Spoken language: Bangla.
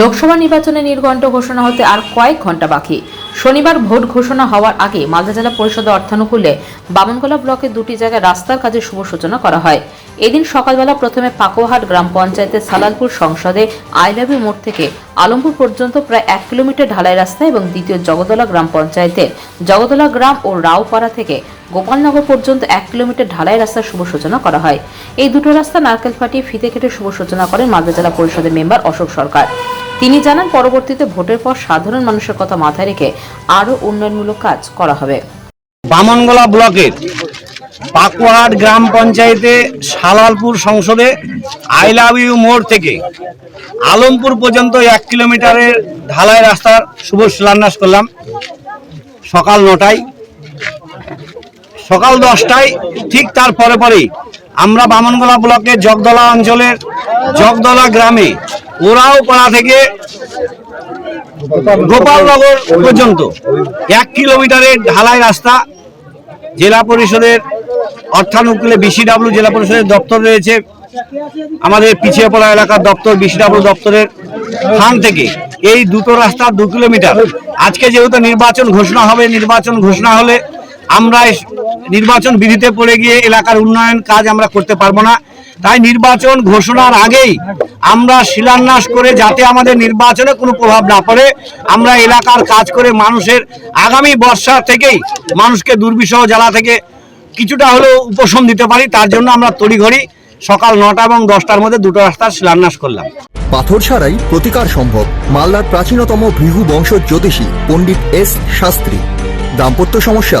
লোকসভা নির্বাচনে নির্ঘণ্ট ঘোষণা হতে আর কয়েক ঘণ্টা বাকি। শনিবার ভোট ঘোষণা হওয়ার আগে মালদা জেলা পরিষদের অর্থানুকূলে বামনগোলা ব্লকের দুটি জায়গায় রাস্তার কাজে শুভ সূচনা করা হয়। এদিন সকালবেলা প্রথমে পাকোহাট গ্রাম পঞ্চায়েতের সালালপুর সংসদে আইলাভি মোড় থেকে আলমপুর পর্যন্ত প্রায় এক কিলোমিটার ঢালাই রাস্তা এবং দ্বিতীয় জগদলা গ্রাম পঞ্চায়েতের জগদলা গ্রাম ও রাওপাড়া থেকে গোপালনগর পর্যন্ত এক কিলোমিটার ঢালাই রাস্তার শুভ সূচনা করা হয়। এই দুটো রাস্তা নারকেল ফাটিয়ে ফিতে কেটে শুভ সূচনা করেন মালদা জেলা পরিষদের মেম্বার অশোক সরকার। তিনি জানান, পরবর্তীতে ভোটের পর সাধারণ মানুষের কথা মাথায় রেখে আরও উন্নয়নমূলক কাজ করা হবে। বামনগোলা ব্লকের পাকুয়াহাট গ্রাম পঞ্চায়েতে সালালপুর সংসদে আই লাভ ইউ মোড় থেকে আলমপুর পর্যন্ত এক কিলোমিটারের ঢালাই রাস্তার শুভ শিলান্যাস করলাম। সকাল নটায়। সকাল দশটায়, ঠিক তার পরে পরেই আমরা বামনগোলা ব্লকের জগদলা অঞ্চলের জগদলা গ্রামে ওরাও পাড়া থেকে গোপালনগর পর্যন্ত এক কিলোমিটারের ঢালাই রাস্তা জেলা পরিষদের অর্থানুকূলে বিসিডাব্লিউ জেলা পরিষদের দপ্তর রয়েছে। আমাদের পিছিয়ে পড়া এলাকার দপ্তর বিসিডাব্লিউ দপ্তরের স্থান থেকে। এই দুটো রাস্তা দু কিলোমিটার। আজকে যেহেতু নির্বাচন ঘোষণা হবে, নির্বাচন ঘোষণা হলে আমরা নির্বাচন বিধিতে পড়ে গিয়ে এলাকার উন্নয়ন কাজ আমরা করতে পারব না। তাই নির্বাচন ঘোষণার আগেই আমরা শিলান্যাস করে যাতে আমাদের নির্বাচনে কোনো প্রভাব না পড়ে, আমরা এলাকার কাজ করে মানুষের আগামী বর্ষা থেকেই মানুষকে দুর্বিষহ জ্বালা থেকে কিছুটা হলেও উপশম দিতে পারি, তার জন্য আমরা তড়িঘড়ি সকাল নটা এবং দশটার মধ্যে দুটো রাস্তার শিলান্যাস করলাম। পাথর ছাড়াই প্রতিকার সম্ভব, মালদার প্রাচীনতম ভৃহু বংশ জ্যোতিষী পণ্ডিত এস শাস্ত্রী। দাম্পত্য সমস্যা